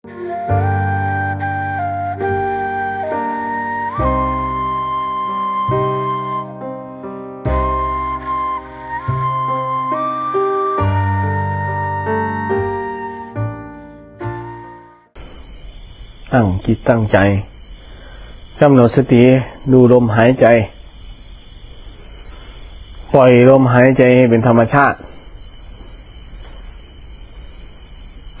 ตั้งจิตตั้งใจกำหนดสติดูลมหายใจ ปล่อยลมหายใจเป็นธรรมชาติ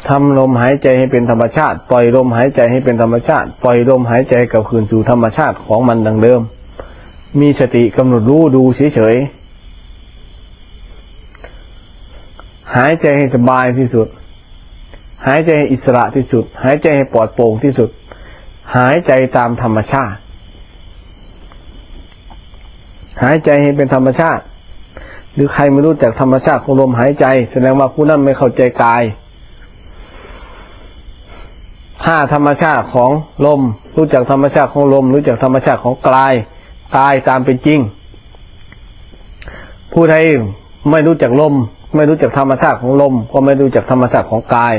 ทำลมหายใจให้เป็นธรรมชาติ ปล่อยลมหายใจให้เป็นธรรมชาติ ปล่อยลมหายใจกลับคืนสู่ธรรมชาติของมันดังเดิม มีสติกำหนดรู้ดูเฉยๆหายใจให้สบายที่สุด หายใจให้อิสระที่สุด หายใจให้ปลอดโปร่งที่สุด หายใจตามธรรมชาติ หายใจให้เป็นธรรมชาติ หรือใครไม่รู้จักธรรมชาติของลมหายใจ แสดงว่าผู้นั้นไม่เข้าใจกาย ถ้าธรรมชาติของลม รู้จักธรรมชาติของลม รู้จักธรรมชาติของกายกายตามเป็นจริง ผู้ใดไม่รู้จักลม ไม่รู้จักธรรมชาติของลม ก็ไม่รู้จักธรรมชาติของกาย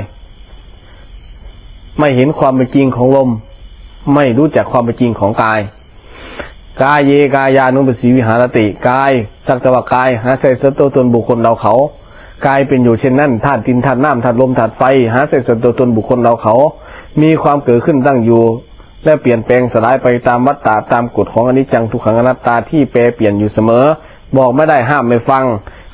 ไม่เห็นความเป็นจริงของลม ไม่รู้จักความเป็นจริงของกายกายเยกายานุปสีวิหารติกาย สักแตว่ากายหาใส่สตัวตนบุคคลเราเขากายเป็นอยู่เช่นนั้นธาตุดินธาตุน้ำธาตุลมธาตุไฟหาใส่สตัวตนบุคคลเราเขา มีความเกิดขึ้นตั้งอยู่ และเปลี่ยนแปลงสลายไปตามวัฏฏะตามกฎของอนิจจังทุกขังอนัตตาที่แปรเปลี่ยนอยู่เสมอ บอกไม่ได้ห้ามไม่ฟัง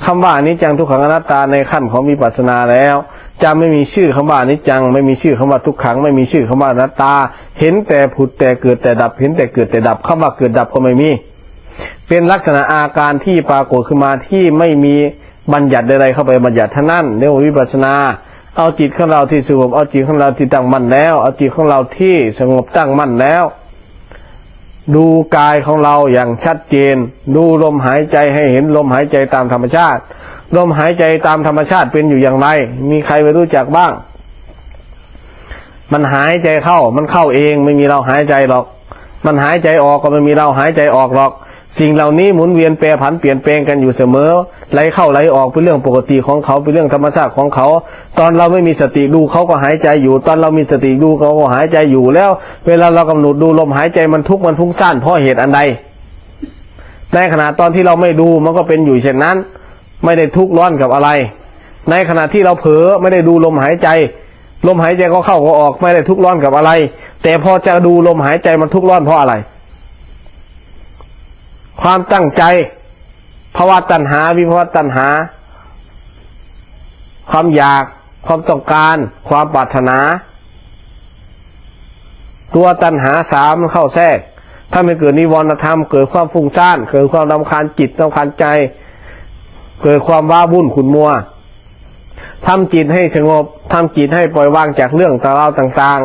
คำว่าอนิจจังทุกขังอนัตตาในขั้นของวิปัสสนาแล้ว จะไม่มีชื่อคำว่าอนิจจัง ไม่มีชื่อคำว่าทุกขัง ไม่มีชื่อคำว่าอนัตตา เห็นแต่ผุดแต่เกิดแต่ดับเห็นแต่เกิดแต่ดับคำว่าเกิดดับก็ไม่มี เป็นลักษณะอาการที่ปรากฏขึ้นมาที่ไม่มีบัญญัติใดๆเข้าไปบัญญัติท่านั้นเรียกว่าวิปัสสนา เอาจิตของเราที่สงบเอาจิตของเราที่ตั้งมั่นแล้ว เอาจิตของเราที่สงบตั้งมั่นแล้ว ดูกายของเราอย่างชัดเจน ดูลมหายใจให้เห็นลมหายใจตามธรรมชาติ ลมหายใจตามธรรมชาติเป็นอยู่อย่างไร มีใครไปรู้จักบ้าง มันหายใจเข้ามันเข้าเองไม่มีเราหายใจหรอก มันหายใจออกก็ไม่มีเราหายใจออกหรอก สิ่งเหล่านี้หมุนเวียนแปรผันเปลี่ยนแปลงกันอยู่เสมอ ไหลเข้าไหลออกเป็นเรื่องปกติของเขาเป็นเรื่องธรรมชาติของเขา ตอนเราไม่มีสติดูเขาก็หายใจอยู่ ตอนเรามีสติดูเขาก็หายใจอยู่แล้ว เวลาเรากำหนดดูลมหายใจมันทุกข์มันฟุ้งซ่านเพราะเหตุอันใด ในขณะตอนที่เราไม่ดูมันก็เป็นอยู่เช่นนั้น ไม่ได้ทุกข์ร้อนกับอะไร ในขณะที่เราเผลอไม่ได้ดูลมหายใจ ลมหายใจก็เข้าก็ออกไม่ได้ทุกข์ร้อนกับอะไร แต่พอจะดูลมหายใจมันทุกข์ร้อนเพราะอะไร ความตั้งใจ ภาวะตัณหาวิภาวะตัณหา ความอยาก ความต้องการ ความปรารถนา ตัวตัณหาสามมันเข้าแทรกถ้าไม่เกิดนิวรณธรรมเกิดความฟุ้งซ่านเกิดความรำคาญจิตรำคาญใจ เกิดความว้าวุ่นขุนมัวทำจิตให้สงบทำจิตให้ปล่อยวางจากเรื่องต่างๆต่าง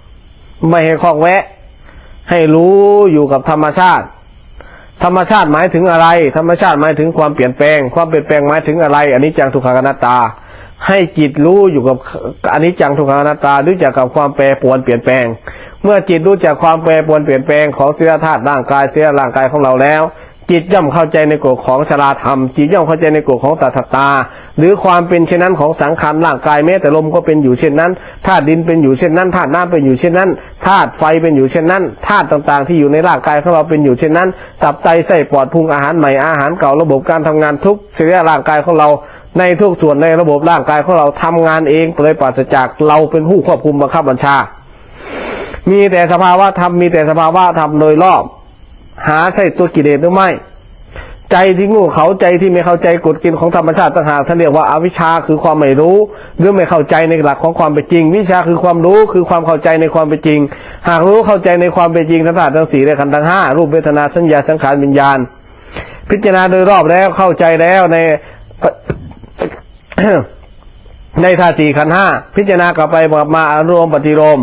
ๆ ไม่ให้คล้องแวะ ให้รู้อยู่กับธรรมชาติ ธรรมชาติหมายถึงอะไร ธรรมชาติหมายถึงความเปลี่ยนแปลง ความเปลี่ยนแปลงหมายถึงอะไร อันนี้จังทุกขังอนัตตา ให้จิตรู้อยู่กับอันนี้จังทุกขังอนัตตารู้จักกับความแปรปรวนเปลี่ยนแปลง เมื่อจิตรู้จักความแปรปรวนเปลี่ยนแปลงของเสียธาตุร่างกายเสียร่างกายของเราแล้ว จิตย่อมเข้าใจในกฎของชราธรรม จิตย่อมเข้าใจในกฎของตถาตา หรือความเป็นเช่นนั้นของสังขารร่างกายแม้แต่ลมก็เป็นอยู่เช่นนั้นธาตุดินเป็นอยู่เช่นนั้นธาตุน้ำเป็นอยู่เช่นนั้นธาตุไฟเป็นอยู่เช่นนั้นธาตุต่างๆ ที่อยู่ในร่างกายของเราเป็นอยู่เช่นนั้น ตับไตไส้ปอดพุงอาหารใหม่อาหารเก่าระบบการทำงานทุกสิ่งร่างกายของเราในทุกส่วนในระบบร่างกายของเราทำงานเองโดยปราศจากเราเป็นผู้ควบคุมบังคับบัญชา มีแต่สภาวะธรรมมีแต่สภาวะธรรมโดยรอบ หาใช่ตัวกิเลสหรือไม่ ใจที่โงูเขาใจที่ไม่เข้าใจกฎเกณฑ์ของธรรมชาติต่างหากท่านเรียกว่าอาวิชชาคือความไม่รู้ หรือไม่เข้าใจในหลักของความเป็นจริง วิชาคือความรู้คือความเข้าใจในความเป็นจริง หากรู้เข้าใจในความเป็นจริงทั้งธาตุทั้งสี่และขันธ์ทั้งห้ารูปเวทนาสัญญาสังขารวิญญาณ พิจารณาโดยรอบแล้วเข้าใจแล้วในในธาตุสี่ขันธ์ห้าพิจารณากลับไปกลับมาอารวมปฏิโลม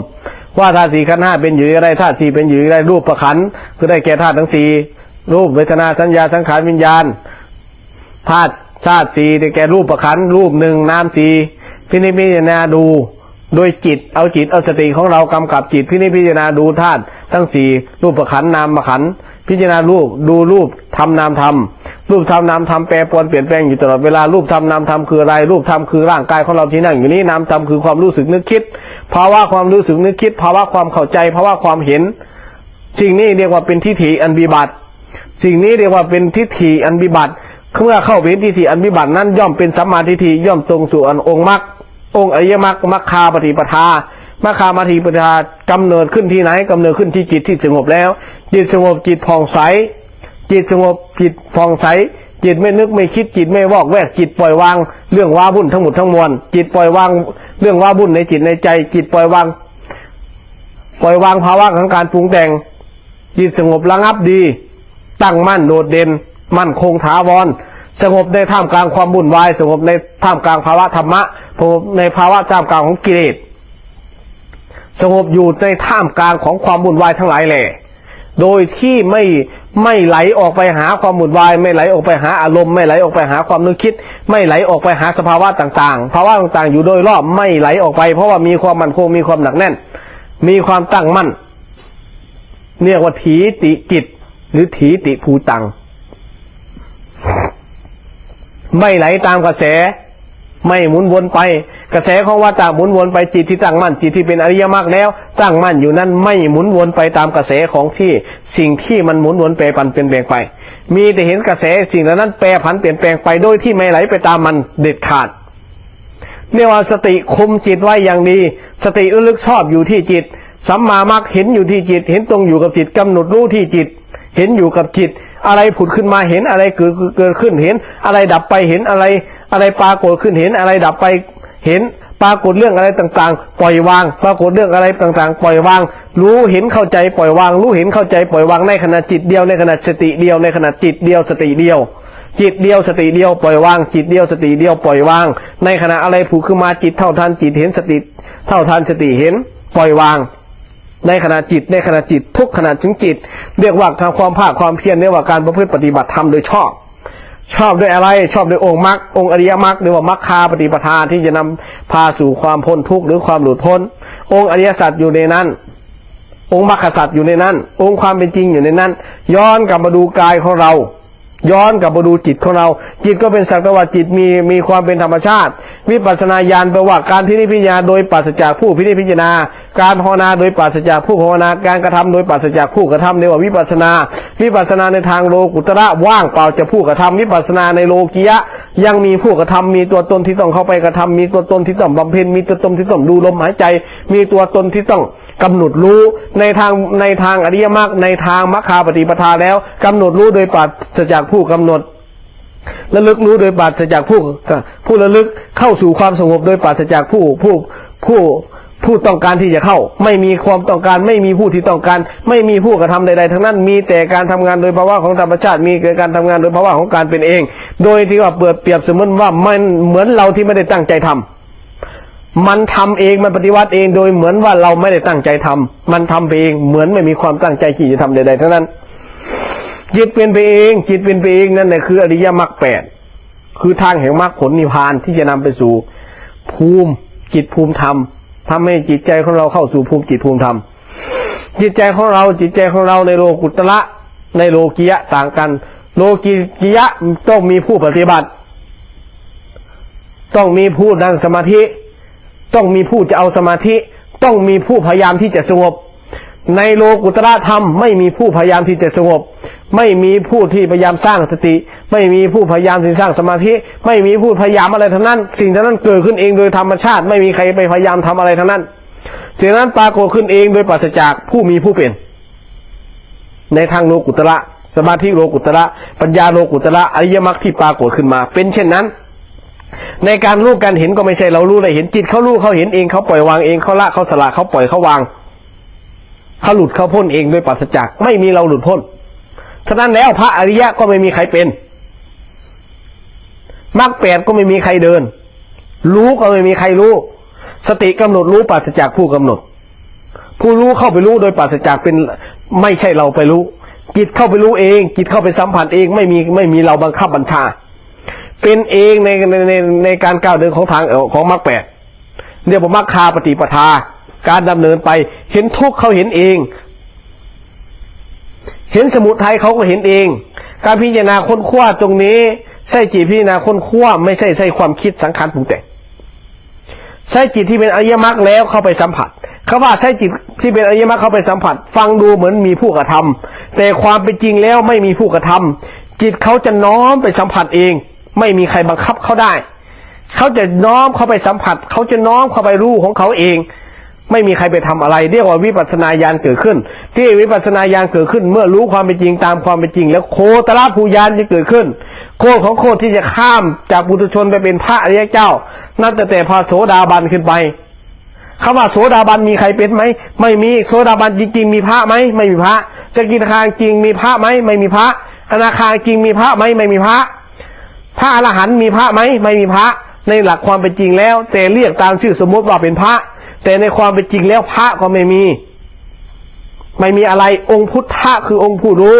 ว่าธาตุสี่ขันห้าเป็นอยู่อย่างไรธาตุสี่เป็นอยู่อย่างไรรูปประขันคือได้แก่ธาตุทั้งสี่รูปเวทนาสัญญาสังขารวิญญาณธาตุธาตุสี่ได้แก่รูปประขันรูปหนึ่งนามสี่พินิจพิจารณาดูโดยจิตเอาจิตเอาสติของเรากำกับจิตพินิจพิจารณาดูธาตุทั้งสี่รูปประขันนามประขันพิจารณารูปดูรูปทำนามทำ รูปธรรมนามธรรมแปรปรวนเปลี่ยนแปลงอยู่ตลอดเวลารูปธรรมนามธรรมคืออะไรรูปธรรมคือร่างกายของเราที่นั่งอยู่นี้นามธรรมคือความรู้สึกนึกคิดภาวะความรู้สึกนึกคิดภาวะความเข้าใจภาวะความเห็น สิ่งนี้เรียกว่าเป็นทิฏฐิอันวิบัติสิ่งนี้เรียกว่าเป็นทิฏฐิอันวิบัติเมื่อเข้าเป็นทิฏฐิอันวิบัตินั้นย่อมเป็นสัมมาทิฏฐิย่อมตรงสู่อันองค์มรรคองค์อริยมรรคมรรคาปฏิปทามรรคาปฏิปทากำเนิดขึ้นที่ไหนกำเนิดขึ้นที่จิตที่สงบแล้ว จิตสงบจิตผ่องใส จิตสงบจิตผ่องใส จิตไม่นึกไม่คิดจิตไม่วอกแวกจิตปล่อยวาง เรื่องว้าวุ่นทั้งหมดทั้งมวลจิตปล่อยวาง เรื่องว้าวุ่นในจิตในใจ จิตปล่อยวาง ปล่อยวางภาวะของการปรุงแต่ง จิตสงบระงับดี ตั้งมั่นโดดเด่น มั่นคงถาวรสงบในท่ามกลางความวุ่นวายสงบในท่ามกลางภาวะธรรมะสงบในภาวะท่ามกลางของกิเลสสงบอยู่ในท่ามกลางของความวุ่นวายทั้งหลายแหล่ โดยที่ไม่ไม่ไหลออกไปหาความวุ่นวาย ไม่ไหลออกไปหาอารมณ์ ไม่ไหลออกไปหาความนึกคิด ไม่ไหลออกไปหาสภาวะต่างๆภาวะต่างๆ อยู่โดยรอบไม่ไหลออกไป เพราะว่ามีความมั่นคงมีความหนักแน่น มีความตั้งมั่น เรียกว่าถีติจิต หรือถีติภูตัง ไม่ไหลตามกระแส ไม่หมุนวนไป กระแสของวัฏฏะหมุนวนไปจิตที่ตั้งมั่นจิตที่เป็นอริยมรรคแล้ว ตั้งมั่นอยู่นั้นไม่หมุนวนไปตามกระแสของที่สิ่งที่มันหมุนวนแปรผันเปลี่ยนแปลงไป มีแต่เห็นกระแสสิ่งเหล่านั้นแปรผันเปลี่ยนแปลงไปโดยที่ไม่ไหลไปตามมันเด็ดขาดเรียกว่าสติคุมจิตไว้อย่างดี สติระลึกชอบอยู่ที่จิตสัมมามักเห็นอยู่ที่จิต เห็นตรงอยู่กับจิตกำหนดรู้ที่จิต เห็นอยู่กับจิต อะไรผุดขึ้นมาเห็นอะไรเกิดเกิดขึ้นเห็น อะไรดับไปเห็นอะไร อะไรปรากฏขึ้นเห็นอะไรดับไป เห็นปรากฏเรื่องอะไรต่างๆ ปล่อยวาง ปรากฏเรื่องอะไรต่างๆ ปล่อยวาง รู้เห็นเข้าใจปล่อยวาง รู้เห็นเข้าใจปล่อยวางในขณะจิตเดียวในขณะสติเดียวในขณะจิตเดียวสติเดียว จิตเดียวสติเดียวปล่อยวาง จิตเดียวสติเดียวปล่อยวาง ในขณะอะไรผูกขึ้นมาจิตเท่าทันจิตเห็นสติ เท่าทันสติเห็น ปล่อยวาง ในขณะจิตในขณะจิตทุกขณะถึงจิต เรียกว่าการความภาคความเพียรเรียกว่าการประพฤติปฏิบัติธรรมโดยชอบ ชอบด้วยอะไรชอบด้วยองค์มรรคองค์อริยมรรคหรือว่ามรรคาปฏิปทาที่จะนำพาสู่ความพ้นทุกข์หรือความหลุดพ้น องค์อริยสัจอยู่ในนั้น องค์มรรคสัจอยู่ในนั้น องค์ความเป็นจริงอยู่ในนั้น ย้อนกลับมาดูกายของเรา ย้อนกลับมาดูจิตของเรา จิตก็เป็นสักตว่าจิตมีมีความเป็นธรรมชาติ วิปัสสนาญาณแปลว่าการพินิจพิจารณาโดยปราศจากผู้พินิจพิจารณา การภาวนาโดยปราศจากผู้ภาวนาการกระทำโดยปราศจากผู้กระทำเรียกว่าวิปัสนา วิปัสนาในทางโลกุตระว่างเปล่าจากผู้กระทำวิปัสนาในโลกียะ ยังมีผู้กระทำมีตัวตนที่ต้องเข้าไปกระทำมีตัวตนที่ต้องบำเพ็ญมีตัวตนที่ต้องดูลมหายใจ มีตัวตนที่ต้องกำหนดรู้ในทางในทางอริยมรรคในทางมรรคาปฏิปทาแล้วกำหนดรู้โดยปราศจากผู้กำหนดระลึกรู้โดยปราศจากผู้ผู้ระลึกเข้าสู่ความสงบโดยปราศจากผู้ผู้ผู้ ผู้ต้องการที่จะเข้า ไม่มีความต้องการไม่มีผู้ที่ต้องการ ไม่มีผู้กระทำใดๆทั้งนั้น มีแต่การทำงานโดยภาวะของธรรมชาติ มีการทำงานโดยภาวะของการเป็นเอง โดยที่ว่าเปิดเปรียบเสมือนว่ามันเหมือนเราที่ไม่ได้ตั้งใจทำมันทำเองมันปฏิวัติเองโดยเหมือนว่าเราไม่ได้ตั้งใจทำมันทำไปเองเหมือนไม่มีความตั้งใจที่จะทำใดๆทั้งนั้น จิตเป็นไปเองจิตเป็นไปเองนั่นแหละคืออริยมรรคแปดคือทางแห่งมรรคผลนิพพานที่จะนำไปสู่ ภูมิจิตภูมิธรรม ทำให้จิตใจของเราเข้าสู่ภูมิจิตภูมิธรรม จิตใจของเราจิตใจของเราในโลกุตระในโลกียะต่างกัน โลกียะต้องมีผู้ปฏิบัติ ต้องมีผู้นั่งสมาธิ ต้องมีผู้จะเอาสมาธิ ต้องมีผู้พยายามที่จะสงบ ในโลกุตระธรรมไม่มีผู้พยายามที่จะสงบ ไม่มีผู้ที่พยายามสร้างสติ ไม่มีผู้พยายามที่สร้างสมาธิ ไม่มีผู้พยายามอะไรทั้งนั้น สิ่งทั้งนั้นเกิดขึ้นเองโดยธรรมชาติ ไม่มีใครไปพยายามทำอะไรทั้งนั้นสิ่งนั้นปรากฏขึ้นเองโดยปราศจากผู้มีผู้เป็น ในทางโลกุตระสมาธิโลกุตระปัญญาโลกุตระอริยมรรคที่ปรากฏขึ้นมา เป็นเช่นนั้น ในการรู้การเห็นก็ไม่ใช่เรารู้เลยเห็นจิตเขารู้เขาเห็นเองเขาปล่อยวางเองเขาละเขาสละเขาปล่อยเขาวางเขาหลุดเขาพ้นเองโดยปราศจาก ไม่มีเราหลุดพ้น ฉะนั้นแล้วพระอริยะก็ไม่มีใครเป็นมรรคแปดก็ไม่มีใครเดิน รู้ก็ไม่มีใครรู้ สติกำหนดรู้ปราศจากผู้กำหนด ผู้รู้เข้าไปรู้โดยปราศจากเป็นไม่ใช่เราไปรู้ จิตเข้าไปรู้เอง จิตเข้าไปสัมผัสเองไม่มีไม่มีเราบังคับบัญชา เป็นเองในในในในการก้าวเดินของทางของมรรคแปดเรียกว่ามรรคาปฏิปทา การดำเนินไปเห็นทุกข์เขาเห็นเอง เห็นสมุทัยเขาก็เห็นเอง การพิจารณาค้นคว้าตรงนี้ใช่จิตพิจารณาค้นคว้าไม่ใช่ใช่ความคิดสังขารปรุงแต่งใช่จิตที่เป็นอริยมรรคแล้วเข้าไปสัมผัสคำว่าใช่จิตที่เป็นอริยมรรคเข้าไปสัมผัส ฟังดูเหมือนมีผู้กระทำแต่ความเป็นจริงแล้วไม่มีผู้กระทำจิตเขาจะน้อมไปสัมผัสเอง ไม่มีใครบังคับเขาได้ เขาจะน้อมเข้าไปสัมผัส เขาจะน้อมเข้าไปรู้ของเขาเอง ไม่มีใครไปทำอะไร เรียกว่าวิปัสสนาญาณเกิดขึ้น ที่วิปัสสนาญาณเกิดขึ้น เมื่อรู้ความเป็นจริงตามความเป็นจริง แล้วโคตรภูญาณจะเกิดขึ้น โคตรของโคตรที่จะข้ามจากปุถุชนไปเป็นพระอริยเจ้า นับแต่แต่พระโสดาบันขึ้นไปคำว่าโสดาบันมีใครเป็นไหมไม่มีโสดาบันจริง ๆ มีพระไหมไม่มีพระ จะกินคางจริงมีพระไหมไม่มีพระอนาคาจริงมีพระไหมไม่มีพระ พระอรหันต์มีพระไหมไม่มีพระ ในหลักความเป็นจริงแล้ว แต่เรียกตามชื่อสมมติว่าเป็นพระ แต่ในความเป็นจริงแล้วพระก็ไม่มี ไม่มีอะไรองค์พุทธะคือองค์ผู้รู้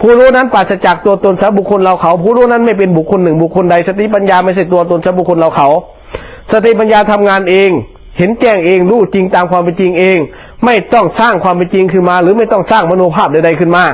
ผู้รู้นั้นปราศจากตัวตนสับุคคลเราเขา ผู้รู้นั้นไม่เป็นบุคคลหนึ่งบุคคลใด สติปัญญาไม่ใช่ตัวตนสับุคคลเราเขา สติปัญญาทำงานเอง เห็นแจ้งเองรู้จริงตามความเป็นจริงเอง ไม่ต้องสร้างความเป็นจริงขึ้นมา หรือไม่ต้องสร้างมโนภาพใดๆขึ้นมา